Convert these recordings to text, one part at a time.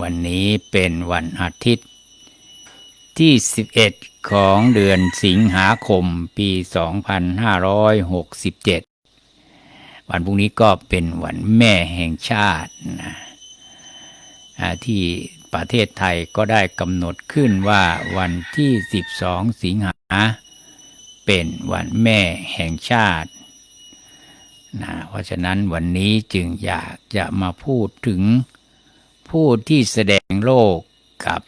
วันนี้เป็นวันอาทิตย์ ที่ 11 ของเดือนสิงหาคมปี 2567 วันพรุ่งนี้ก็เป็นวันแม่แห่งชาตินะที่ประเทศไทยก็ได้กำหนดขึ้นว่าวันที่ 12 สิงหา เป็นวันแม่แห่งชาตินะเพราะฉะนั้นวันนี้จึงอยากจะมาพูดถึง ผู้ที่แสดงโลกกับ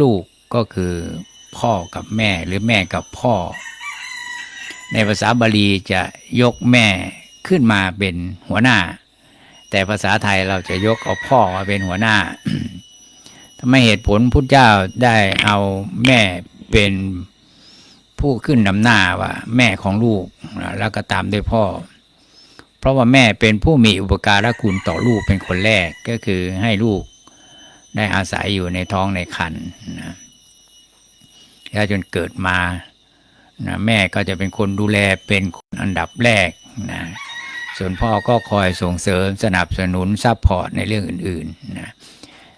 ลูกก็คือพ่อกับแม่หรือแม่กับพ่อ ในภาษาบาลีจะยกแม่ขึ้นมาเป็นหัวหน้า แต่ภาษาไทยเราจะยกเอาพ่อมาเป็นหัวหน้าทำไมเหตุผลพุทธเจ้าได้เอาแม่เป็นผู้ขึ้นนำหน้าว่าแม่ของลูกแล้วก็ตามด้วยพ่อ เพราะว่าแม่เป็นผู้มีอุปการะคุณต่อลูกเป็นคนแรกก็คือให้ลูก ได้อาศัยอยู่ในท้องในครรภ์นะแล้วจนเกิดมานะแม่ก็จะเป็นคนดูแลเป็นคนอันดับแรกนะส่วนพ่อก็คอยส่งเสริมสนับสนุนซัพพอร์ตในเรื่องอื่นๆนะ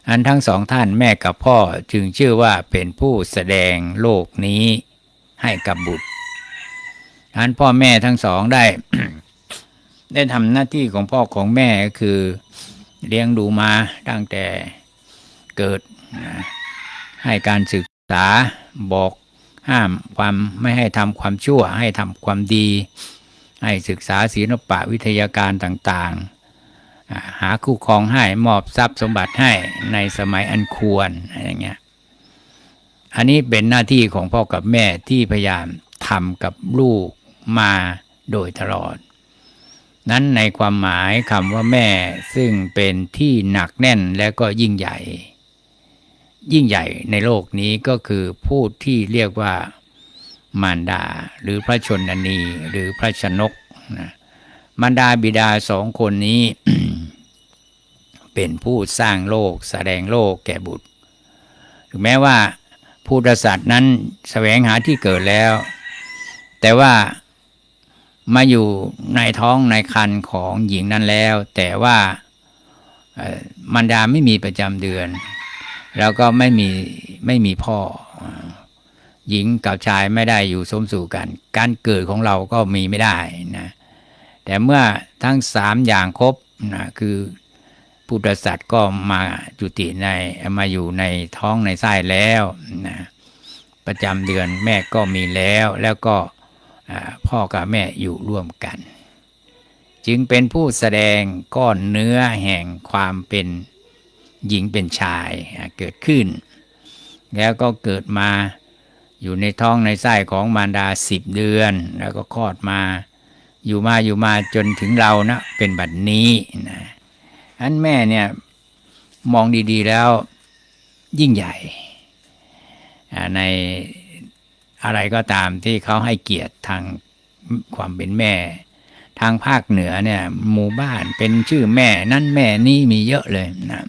อันทั้งสองท่านแม่กับพ่อจึงชื่อว่าเป็นผู้แสดงโลกนี้ให้กับบุตรอันพ่อแม่ทั้งสองได้ ได้ทำหน้าที่ของพ่อของแม่ก็คือเลี้ยงดูมาตั้งแต่ เกิด ให้การศึกษาบอกห้ามความไม่ให้ทำความชั่ว ให้ทำความดี ให้ศึกษาศิลปะวิทยาการต่างๆ หาคู่ครองให้มอบทรัพย์สมบัติให้ในสมัยอันควรอะไรอย่างเงี้ยอันนี้เป็นหน้าที่ของพ่อกับแม่ที่พยายามทำกับลูกมาโดยตลอด นั้นในความหมายคำว่าแม่ซึ่งเป็นที่หนักแน่นและก็ยิ่งใหญ่ ยิ่งใหญ่ในโลกนี้ก็คือผู้ที่เรียกว่ามารดา หรือพระชนนีหรือพระชนกนะมารดาบิดาสองคนนี้ เป็นผู้สร้างโลก แสดงโลกแก่บุตรถึงแม้ว่าพุทธศาสตร์นั้นแสวงหาที่เกิดแล้ว แต่ว่ามาอยู่ในท้องในคันของหญิงนั้นแล้ว แต่ว่ามารดาไม่มีประจำเดือน แล้วก็ไม่มีไม่มีพ่อ หญิงกับชายไม่ได้อยู่สมสู่กัน การเกิดของเราก็มีไม่ได้นะแต่เมื่อทั้งสามอย่างครบนะคือพุทธศาสตร์ก็มาจุติในมาอยู่ในท้องในไส้แล้วนะประจำเดือนแม่ก็มีแล้ว แล้วก็พ่อกับแม่อยู่ร่วมกัน จึงเป็นผู้แสดงก้อนเนื้อแห่งความเป็น หญิงเป็นชายเกิดขึ้น แล้วก็เกิดมาอยู่ในท้องในไส้ของมารดาสิบเดือน แล้วก็คลอดมา อยู่มาอยู่มาจนถึงเรานะเป็นบัดนนี้นะอันแม่เนี่ยมองดีๆแล้วยิ่งใหญ่ในอะไรก็ตามที่เขาให้เกียรติทางความเป็นแม่ ทางภาคเหนือเนี่ย หมู่บ้านเป็นชื่อแม่นั่นแม่นี่มีเยอะเลยนะ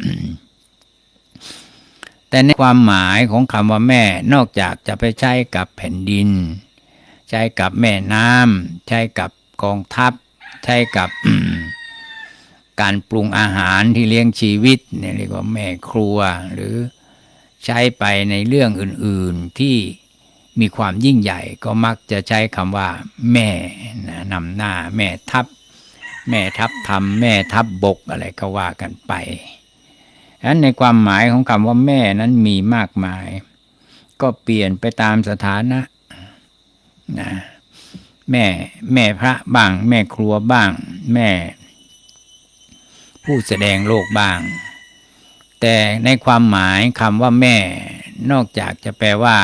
แต่ในความหมายของคำว่าแม่นอกจากจะไปใช้กับแผ่นดิน ใช้กับแม่น้ำใช้กับกองทัพ ใช้กับการปรุงอาหารที่เลี้ยงชีวิตเนี่ยเรียกว่าแม่ครัว หรือใช้ไปในเรื่องอื่น ๆที่มีความยิ่งใหญ่ก็มักจะใช้คำว่า แม่นะนำหน้าแม่ทัพ แม่ทัพธรรมแม่ทัพบบกอะไรก็ว่ากันไป ฉะนั้นในความหมายของคำว่าแม่นั้นมีมากมาย ก็เปลี่ยนไปตามสถานะนะแม่แม่พระบ้าง แม่ครัวบ้าง แม่ ผู้แสดงโลกบ้าง แต่ในความหมายคำว่าแม่ นอกจากจะแปลว่า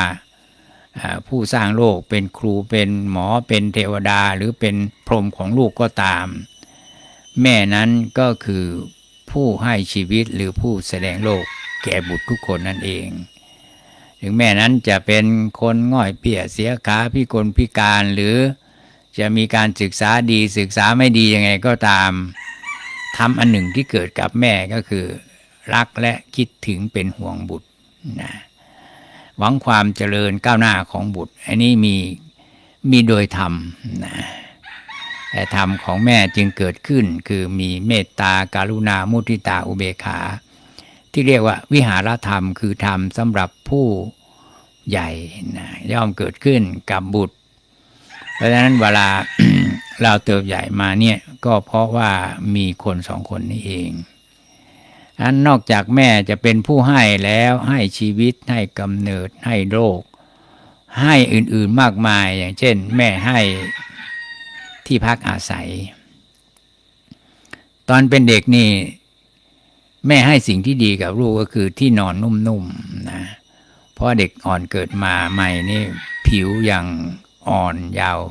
ผู้สร้างโลกเป็นครูเป็นหมอเป็นเทวดาหรือเป็นพรหมของลูกก็ตาม แม่นั้นก็คือ ผู้ให้ชีวิตหรือผู้แสดงโลกแก่บุตรทุกคนนั่นเอง ถึงแม่นั้นจะเป็นคนง่อยเปียเสียขาพิกลพิการหรือจะมีการศึกษาดีศึกษาไม่ดียังไงก็ตามทำอันหนึ่งที่เกิดกับแม่ก็คือ รักและคิดถึงเป็นห่วงบุตรนะหวังความเจริญก้าวหน้าของบุตร อันนี้มีมีโดยธรรมนะ ธรรมของแม่จึงเกิดขึ้น คือมีเมตตาการุณามุทิตาอุเบกขา ที่เรียกว่าวิหารธรรมคือธรรมสำหรับผู้ใหญ่นะย่อมเกิดขึ้นกับบุตร เพราะฉะนั้นเวลาเราเติบใหญ่มาเนี่ยก็เพราะว่ามีคนสองคนนี้เองอันนอกจากแม่จะเป็นผู้ให้แล้วให้ชีวิตให้กำเนิดให้โรค ให้อื่นๆมากมายอย่างเช่น แม่ให้ ที่พักอาศัย ตอนเป็นเด็กนี่ แม่ให้สิ่งที่ดีกับลูกก็คือที่นอนนุ่มๆนะเพราะเด็กอ่อนเกิดมาใหม่นี่ผิวยังอ่อนเยาว์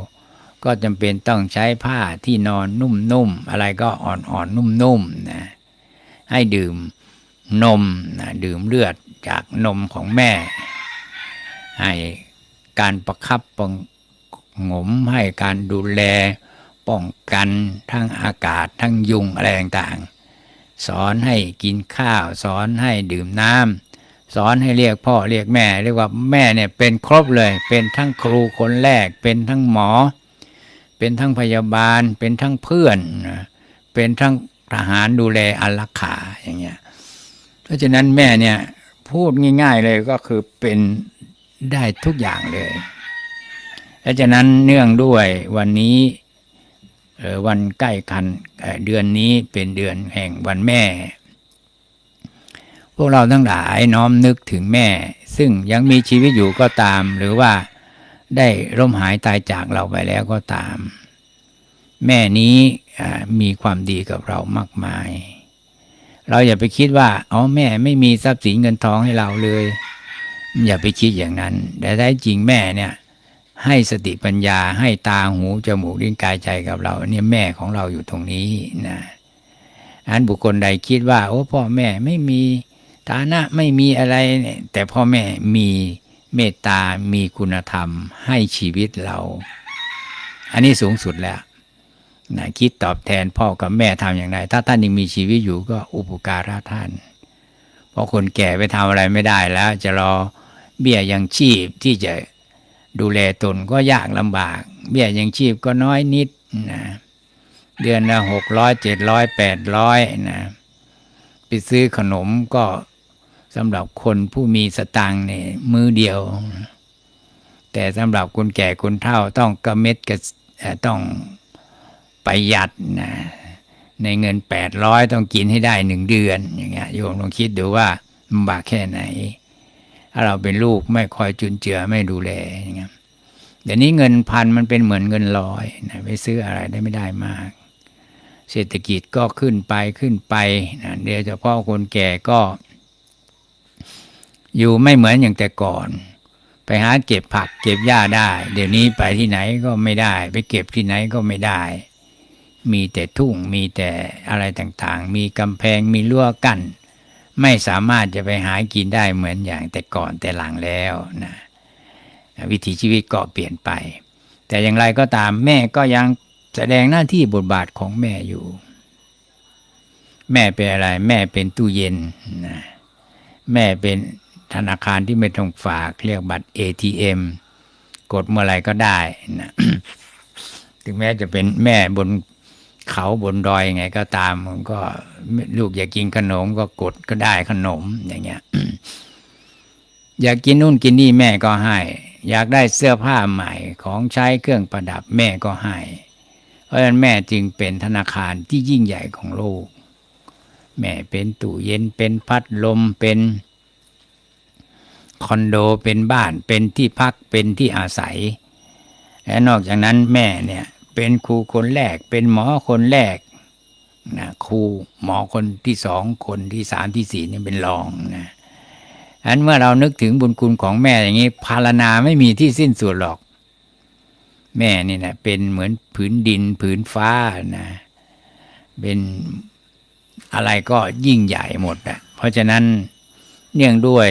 ก็จำเป็นต้องใช้ผ้าที่นอนนุ่มๆอะไรก็อ่อนๆนุ่มๆนะให้ดื่มนมนะดื่มเลือดจากนมของแม่ ให้การประคับประงมให้การดูแล ป้องกันทั้งอากาศทั้งยุงอะไรต่างๆ สอนให้กินข้าว สอนให้ดื่มน้ำสอนให้เรียกพ่อเรียกแม่ เรียกว่าแม่เนี่ยเป็นครบเลย เป็นทั้งครูคนแรก เป็นทั้งหมอ เป็นทั้งพยาบาล เป็นทั้งเพื่อน เป็นทั้งทหารดูแลอารักขาอย่างเงี้ย เพราะฉะนั้นแม่เนี่ยพูดง่าย ๆเลยก็คือเป็นได้ทุกอย่างเลยและฉะนั้นเนื่องด้วยวันนี้ วันใกล้คันเดือนนี้เป็นเดือนแห่งวันแม่ พวกเราทั้งหลายน้อมนึกถึงแม่ ซึ่งยังมีชีวิตอยู่ก็ตาม หรือว่าได้ร่มหายตายจากเราไปแล้วก็ตาม แม่นี้มีความดีกับเรามากมาย เราอย่าไปคิดว่าอ๋อแม่ไม่มีทรัพย์สินเงินทองให้เราเลย อย่าไปคิดอย่างนั้น แต่แท้จริงแม่เนี่ย ให้สติปัญญาให้ตาหูจมูกลิ้นกายใจกับเรา เนี่ยแม่ของเราอยู่ตรงนี้นะอันบุคคลใดคิดว่า โอ้พ่อแม่ไม่มีฐานะไม่มีอะไรเนี่ยแต่พ่อแม่มีเมตตา มีคุณธรรม ให้ชีวิตเรา อันนี้สูงสุดแล้วนะคิดตอบแทนพ่อกับแม่ทำอย่างไร ถ้าท่านยังมีชีวิตอยู่ก็อุปการะท่าน เพราะคนแก่ไปทำอะไรไม่ได้แล้ว จะรอเบี้ยยังชีพที่จะ ดูแลตนก็ยากลำบาก เบี้ยยังชีพก็น้อยนิดนะเดือนละหกร้อยเจ็ดร้อยแปดร้อยนะไปซื้อขนมก็สำหรับคนผู้มีสตังค์เนี่ยมือเดียว แต่สำหรับคนแก่คนเฒ่าต้องกระเม็ดกระต้องประหยัดนะในเงินแปดร้อยต้องกินให้ได้หนึ่งเดือนอย่างเงี้ยโยมลองคิดดูว่าลำบากแค่ไหน ถ้าเราเป็นลูกไม่คอยจุนเจือไม่ดูแลอย่างเงี้ยเดี๋ยวนี้เงินพันมันเป็นเหมือนเงินร้อยนะไปซื้ออะไรได้ไม่ได้มาก เศรษฐกิจก็ขึ้นไปขึ้นไปนะเดี๋ยวเฉพาะคนแก่ก็ อยู่ไม่เหมือนอย่างแต่ก่อน ไปหาเก็บผักเก็บหญ้าได้ เดี๋ยวนี้ไปที่ไหนก็ไม่ได้ ไปเก็บที่ไหนก็ไม่ได้ มีแต่ทุ่งมีแต่อะไรต่างๆ มีกำแพงมีรั้วกั้น ไม่สามารถจะไปหากินได้เหมือนอย่างแต่ก่อนแต่หลังแล้วนะวิถีชีวิตก็เปลี่ยนไป แต่อย่างไรก็ตามแม่ก็ยังแสดงหน้าที่บทบาทของแม่อยู่ แม่เป็นอะไร แม่เป็นตู้เย็นนะแม่เป็นธนาคารที่ไม่ต้องฝากเรียกบัตร ATM กดเมื่อไรก็ได้นะถึงแม้จะเป็นแม่บน เขาบนดอยยังไงก็ตามมันก็ลูกอยากกินขนมก็กดก็ได้ขนมอย่างเงี้ย อยากกินนู่นกินนี่แม่ก็ให้ อยากได้เสื้อผ้าใหม่ของใช้เครื่องประดับแม่ก็ให้ เพราะฉะนั้นแม่จึงเป็นธนาคารที่ยิ่งใหญ่ของโลก แม่เป็นตู้เย็นเป็นพัดลมเป็นคอนโดเป็นบ้านเป็นที่พักเป็นที่อาศัย และนอกจากนั้นแม่เนี่ย เป็นครูคนแรก เป็นหมอคนแรกนะครูหมอคนที่สองคนที่สามที่สี่นี่เป็นรองนะฉะนั้นเมื่อเรานึกถึงบุญคุณของแม่อย่างนี้พารนาไม่มีที่สิ้นสุดหรอก แม่นี่นะเป็นเหมือนผืนดินผืนฟ้านะ เป็นอะไรก็ยิ่งใหญ่หมดอะเพราะฉะนั้นเนื่องด้วย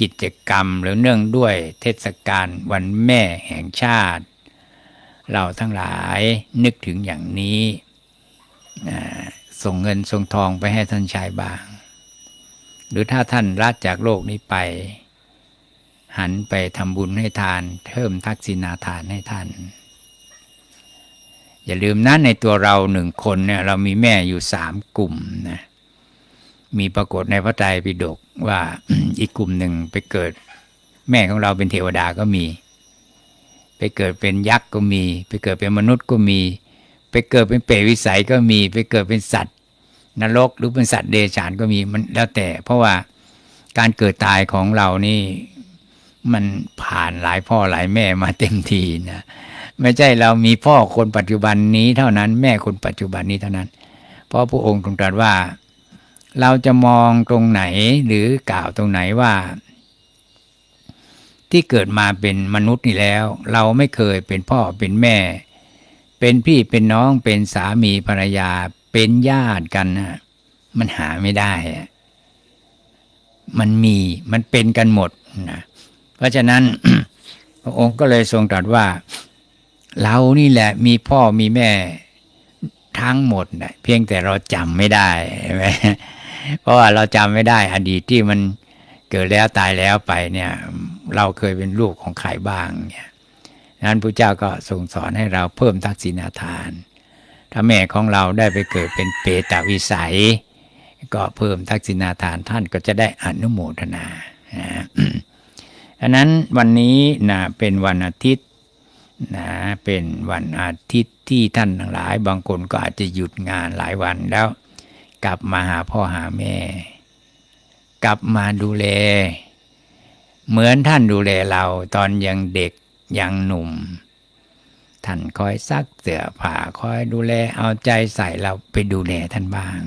กิจกรรมหรือเนื่องด้วยเทศกาลวันแม่แห่งชาติ เราทั้งหลายนึกถึงอย่างนี้ ส่งเงินส่งทองไปให้ท่านชายบาง หรือถ้าท่านรัดจากโลกนี้ไป หันไปทำบุญให้ทาน เพิ่มทักษิณาทานให้ท่าน อย่าลืมนะในตัวเราหนึ่งคนเนี่ยเรามีแม่อยู่สามกลุ่มนะมีปรากฏในพระไตรปิฎกว่าอีกกลุ่มหนึ่งไปเกิด แม่ของเราเป็นเทวดาก็มี ไปเกิดเป็นยักษ์ก็มี ไปเกิดเป็นมนุษย์ก็มี ไปเกิดเป็นเปรตวิสัยก็มี ไปเกิดเป็นสัตว์ นรกหรือเป็นสัตว์เดรัจฉานก็มีมันแล้วแต่ เพราะว่าการเกิดตายของเรานี่มันผ่านหลายพ่อหลายแม่มาเต็มทีนะไม่ใช่เรามีพ่อคนปัจจุบันนี้เท่านั้น แม่คนปัจจุบันนี้เท่านั้น เพราะพระองค์ทรงตรัสว่า เราจะมองตรงไหนหรือกล่าวตรงไหนว่า ที่เกิดมาเป็นมนุษย์นี่แล้ว เราไม่เคยเป็นพ่อเป็นแม่ เป็นพี่เป็นน้องเป็นสามีภรรยาเป็นญาติกันนะมันหาไม่ได้อะมันมีมันเป็นกันหมดนะเพราะฉะนั้นพระองค์ก็เลยทรงตรัสว่า เรานี่แหละมีพ่อมีแม่ทั้งหมดนะเพียงแต่เราจำไม่ได้ใช่ไหมเพราะว่าเราจำไม่ได้ อดีตที่มันเกิดแล้วตายแล้วไปเนี่ย เราเคยเป็นลูกของใครบ้างเนี่ยนั้นพระเจ้าก็ทรงสอนให้เราเพิ่มทักษิณาทาน ถ้าแม่ของเราได้ไปเกิดเป็นเปตวิสัย ก็เพิ่มทักษิณาทานท่านก็จะได้อนุโมทนานะอันนั้นวันนี้นะเป็นวันอาทิตย์นะเป็นวันอาทิตย์ที่ท่านทั้งหลาย บางคนก็อาจจะหยุดงานหลายวันแล้ว กลับมาหาพ่อหาแม่ กลับมาดูแล เหมือนท่านดูแลเราตอนยังเด็กยังหนุ่ม ท่านคอยซักเสื้อผ้าคอยดูแลเอาใจใส่เราไปดูแลท่านบ้าง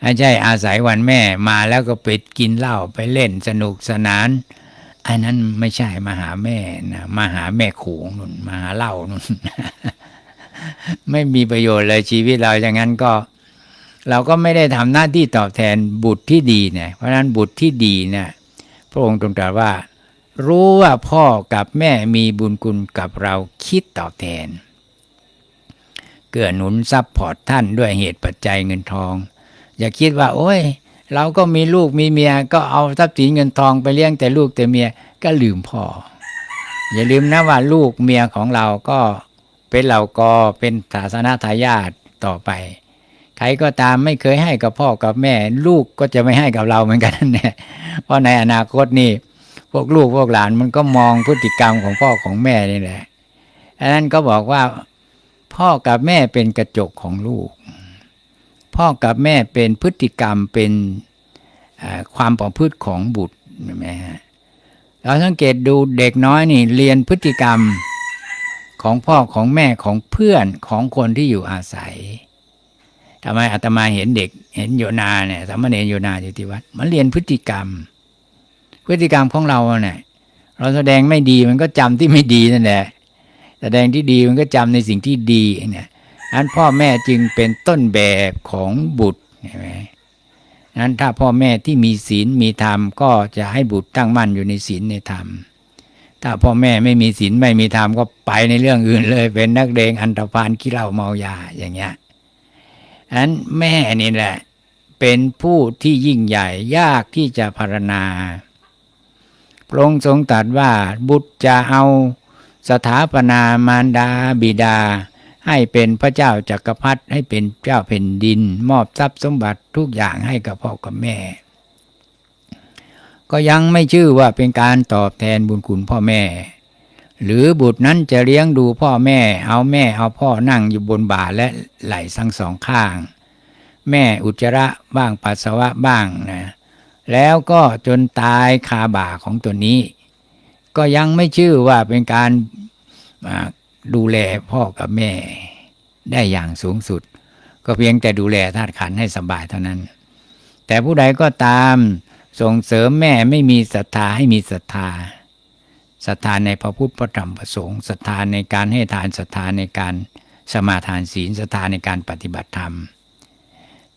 ไม่ใช่อาศัยวันแม่มาแล้วก็ไปกินเหล้าไปเล่นสนุกสนานอันนั้นไม่ใช่มาหาแม่นะมาหาแม่ขูงนุ่นมาหาเหล้านุ่นไม่มีประโยชน์เลยชีวิตเราอย่างนั้นก็ เราก็ไม่ได้ทำหน้าที่ตอบแทนบุตรที่ดีเนี่ยเพราะฉะนั้นบุตรที่ดีเนี่ย พระองค์ตรงตรัสว่า รู้ว่าพ่อกับแม่มีบุญคุณกับเราคิดตอบแทน เกื้อหนุนซัพพอร์ตท่านด้วยเหตุปัจจัยเงินทอง อย่าคิดว่า โอ้ย เราก็มีลูกมีเมีย ก็เอาทรัพย์สินเงินทองไปเลี้ยงแต่ลูกแต่เมียก็ลืมพ่อ อย่าลืมนะว่าลูกเมียของเราก็เป็นเหล่ากอเป็นศาสนาทายาทต่อไป รก็ตามไม่เคยให้กับพ่อกับแม่ ลูกก็จะไม่ให้กับเราเหมือนกันเนั่นแหละเพราะในอนาคตนี่พวกลูกพวกหลานมันก็มองพฤติกรรมของพ่อของแม่นี่แหละอันนั้นก็บอกว่า พ่อกับแม่เป็นกระจกของลูก พ่อกับแม่เป็นพฤติกรรมเป็นความประพฤติของบุตรเห็นไหมฮะเราสังเกตดูเด็กน้อยนี่เรียนพฤติกรรมของพ่อของแม่ของเพื่อนของคนที่อยู่อาศัย ทำไมอาตมาเห็นเด็ก เห็นโยนาเนี่ยสามเณรโยนาอยู่ที่วัดมันเรียนพฤติกรรม พฤติกรรมของเราเนี่ยเราแสดงไม่ดีมันก็จำที่ไม่ดีนั่นแหละแสดงที่ดีมันก็จำในสิ่งที่ดีเนี่ยอันพ่อแม่จึงเป็นต้นแบบของบุตรเห็นไหมนั้นถ้าพ่อแม่ที่มีศีลมีธรรมก็จะให้บุตรตั้งมั่นอยู่ในศีลในธรรม ถ้าพ่อแม่ไม่มีศีลไม่มีธรรมก็ไปในเรื่องอื่นเลย เป็นนักเลงอันธพาลขี้เหล้าเมายาอย่างเงี้ย อันแม่นี่แหละ เป็นผู้ที่ยิ่งใหญ่ยากที่จะพารณา พระองค์ทรงตรัสว่าบุตรจะเอาสถาปนามารดาบิดา ให้เป็นพระเจ้าจักรพรรดิให้เป็นเจ้าแผ่นดิน มอบทรัพย์สมบัติทุกอย่างให้กับพ่อกับแม่ ก็ยังไม่ชื่อว่าเป็นการตอบแทนบุญคุณพ่อแม่ หรือบุตรนั้นจะเลี้ยงดูพ่อแม่ เอาแม่เอาพ่อนั่งอยู่บนบ่าและไหล่ทั้งสองข้าง แม่อุจจาระบ้างปัสสาวะบ้างนะแล้วก็จนตายคาบ่าของตัวนี้ ก็ยังไม่ชื่อว่าเป็นการดูแลพ่อกับแม่ได้อย่างสูงสุด ก็เพียงแต่ดูแลธาตุขันให้สบายเท่านั้น แต่ผู้ใดก็ตามส่งเสริมแม่ไม่มีศรัทธาให้มีศรัทธา ศรัทธาในพระพุทธพระธรรมพระสงฆ์ศรัทธาในการให้ทานศรัทธาในการสมาทานศีลศรัทธาในการปฏิบัติธรรม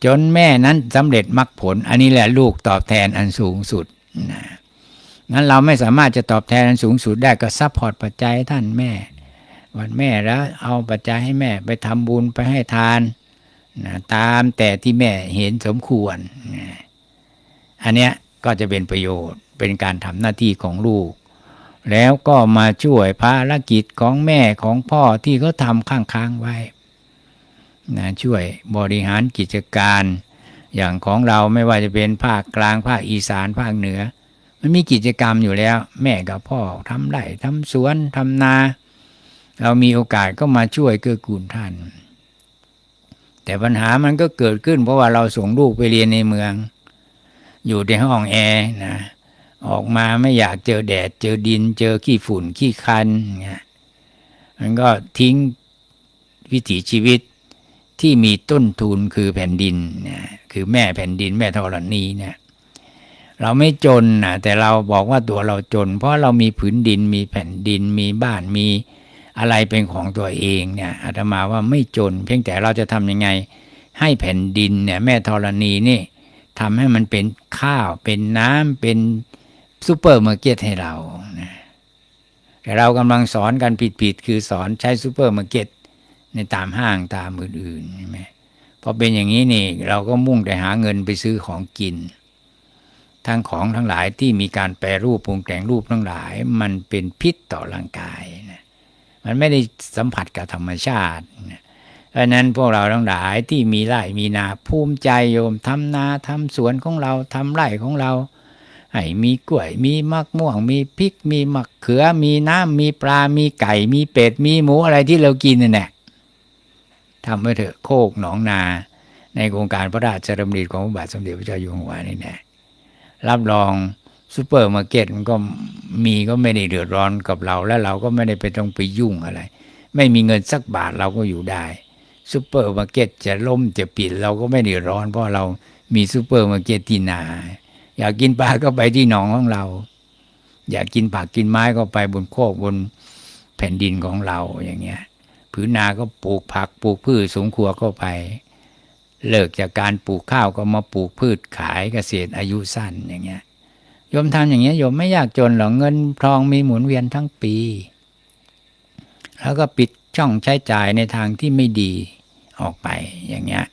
จนแม่นั้นสำเร็จมรรคผล อันนี้แหละลูกตอบแทนอันสูงสุดนะงั้นเราไม่สามารถจะตอบแทนอันสูงสุดได้ก็ซัพพอร์ตปัจจัยท่านแม่ วันแม่แล้วเอาปัจจัยให้แม่ไปทำบุญไปให้ทานนะตามแต่ที่แม่เห็นสมควรนะอันเนี้ยก็จะเป็นประโยชน์เป็นการทำหน้าที่ของลูก แล้วก็มาช่วยภารกิจของแม่ของพ่อที่เขาทำค้างๆไว้นะช่วยบริหารกิจการ อย่างของเราไม่ว่าจะเป็นภาคกลางภาคอีสานภาคเหนือ มันมีกิจกรรมอยู่แล้ว แม่กับพ่อทำไร่ทำสวนทำนา เรามีโอกาสก็มาช่วยเกื้อกูลท่าน แต่ปัญหามันก็เกิดขึ้น เพราะว่าเราส่งลูกไปเรียนในเมือง อยู่ในห้องแอร์นะ ออกมาไม่อยากเจอแดด เจอดิน เจอขี้ฝุ่นขี้คันเงี้ยมันก็ทิ้งวิถีชีวิตที่มีต้นทุนคือแผ่นดินเนี่ยคือแม่แผ่นดินแม่ธรณีเนี่ยเราไม่จนนะแต่เราบอกว่าตัวเราจน เพราะเรามีผืนดินมีแผ่นดินมีบ้านมีอะไรเป็นของตัวเองเนี่ยอาตมาว่าไม่จน เพียงแต่เราจะทำยังไง ให้แผ่นดินเนี่ยแม่ธรณีนี่ทำให้มันเป็นข้าวเป็นน้ำเป็น ซูเปอร์มาร์เก็ตให้เรานะแต่เรากำลังสอนกันผิดๆคือสอนใช้ซูเปอร์มาร์เก็ตในตามห้างตามอื่นๆใช่ไหมพอเป็นอย่างนี้นี่เราก็มุ่งแต่หาเงินไปซื้อของกิน ทั้งของทั้งหลายที่มีการแปรรูปปรุงแต่งรูปทั้งหลาย มันเป็นพิษต่อร่างกายนะมันไม่ได้สัมผัสกับธรรมชาตินะเพราะนั้นพวกเราทั้งหลายที่มีไร่มีนาภูมิใจโยมทำนาทำสวนของเราทำไร่ของเรา ให้มีกล้วย มีมะม่วง มีพริก มีมะเขือ มีน้ำ มีปลา มีไก่ มีเป็ด มีหมูอะไรที่เรากินนั่แหละทำไว้เถอะโคกหนองนา ในโครงการพระราชดำริของพระบาทสมเด็จพระเจ้าอยู่หัวนี่แน่รับรองซูเปอร์มาร์เก็ตมันก็มีก็ไม่ได้เดือดร้อนกับเรา และเราก็ไม่ได้ไปต้องไปยุ่งอะไร ไม่มีเงินสักบาทเราก็อยู่ได้ซูเปอร์มาร์เก็ตจะล่มจะปิดเราก็ไม่เดือดร้อนเพราะเรามีซูเปอร์มาร์เก็ตที่นา อยากกินปลาก็ไปที่หนองของเรา อยากกินผักกินไม้ก็ไปบนโคกบนแผ่นดินของเราอย่างเงี้ยผืนนาก็ปลูกผักปลูกพืชสมครัวก็ไป เลิกจากการปลูกข้าวก็มาปลูกพืชขายเกษตรอายุสั้นอย่างเงี้ยโยมทำอย่างเงี้ยโยมไม่ยากจนหรอกเงินทองมีหมุนเวียนทั้งปี แล้วก็ปิดช่องใช้จ่ายในทางที่ไม่ดีออกไปอย่างเงี้ย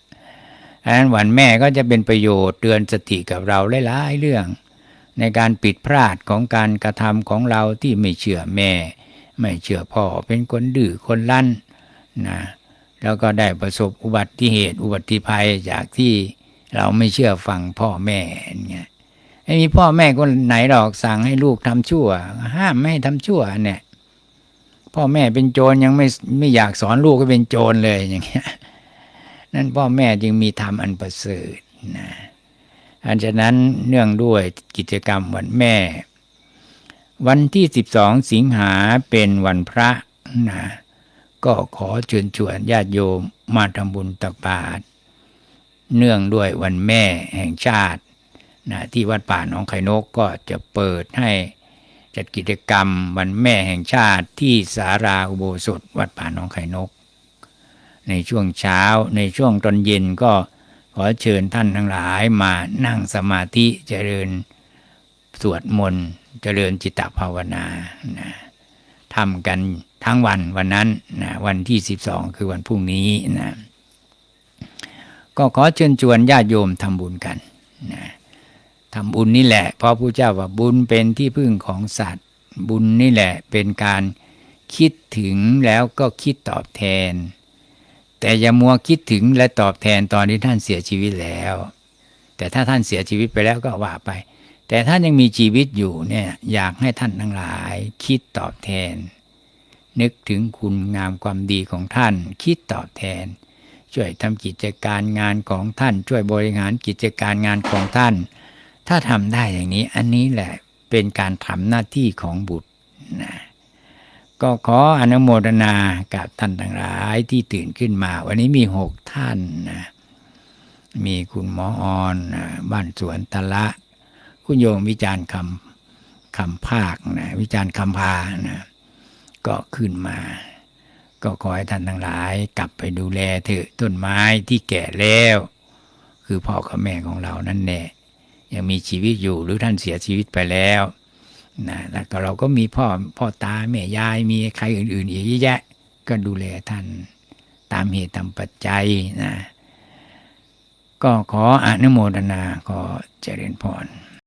ดังนั้นวันแม่ก็จะเป็นประโยชน์เตือนสติกับเราหลายๆเรื่อง ในการปิดพลาดของการกระทำของเราที่ไม่เชื่อแม่ ไม่เชื่อพ่อเป็นคนดื้อคนลั่นนะแล้วก็ได้ประสบอุบัติเหตุอุบัติภัยจากที่เราไม่เชื่อฟังพ่อแม่เงี้ยไม่มีพ่อแม่คนไหนหรอกสั่งให้ลูกทำชั่ว ห้ามไม่ให้ทำชั่วเนี่ยพ่อแม่เป็นโจรยังไม่ไม่อยากสอนลูกก็เป็นโจรเลยอย่างเงี้ย นั่นพ่อแม่จึงมีธรรมอันประเสริฐนะอันฉะนั้นเนื่องด้วยกิจกรรมวันแม่ วันที่ 12 สิงหาเป็นวันพระนะก็ขอเชิญชวนญาติโยมมาทำบุญตักบาตรเนื่องด้วยวันแม่แห่งชาตินะที่วัดป่าหนองไข่นกก็จะเปิดให้จัดกิจกรรมวันแม่แห่งชาติที่สาราอุโบสถวัดป่าหนองไข่นก ในช่วงเช้า ในช่วงตอนเย็นก็ขอเชิญท่านทั้งหลายมานั่งสมาธิเจริญสวดมนต์เจริญจิตตภาวนานะทำกันทั้งวันวันนั้นนะวันที่ 12 คือวันพรุ่งนี้นะก็ขอเชิญชวนญาติโยมทำบุญกันนะทำบุญนี่แหละ เพราะพระเจ้าว่าบุญเป็นที่พึ่งของสัตว์ บุญนี่แหละเป็นการคิดถึงแล้วก็คิดตอบแทน แต่อย่ามัวคิดถึงและตอบแทนตอนที่ท่านเสียชีวิตแล้ว แต่ถ้าท่านเสียชีวิตไปแล้วก็ว่าไป แต่ท่านยังมีชีวิตอยู่เนี่ยอยากให้ท่านทั้งหลายคิดตอบแทน นึกถึงคุณงามความดีของท่าน คิดตอบแทน ช่วยทำกิจการงานของท่าน ช่วยบริหารกิจการงานของท่าน ถ้าทำได้อย่างนี้อันนี้แหละเป็นการทำหน้าที่ของบุตรนะ ก็ขออนุโมทนากับท่านทั้งหลายที่ตื่นขึ้นมา วันนี้มีหกท่านนะมีคุณหมอออนบ้านสวนตะละ คุณโยมวิจารณ์คำคำภาคนะวิจารณ์คำพานะก็ขึ้นมา ก็ขอให้ท่านทั้งหลายกลับไปดูแลเถอะต้นไม้ที่แก่แล้ว คือพ่อกับแม่ของเรานั่นแน่ยังมีชีวิตอยู่หรือท่านเสียชีวิตไปแล้ว นะแล้วก็เราก็มีพ่อพ่อตาแม่ยายมีใครอื่น ๆ อีกเยอะแยะ ก็ดูแลท่านตามเหตุตามปัจจัยนะก็ขออนุโมทนาขอเจริญพร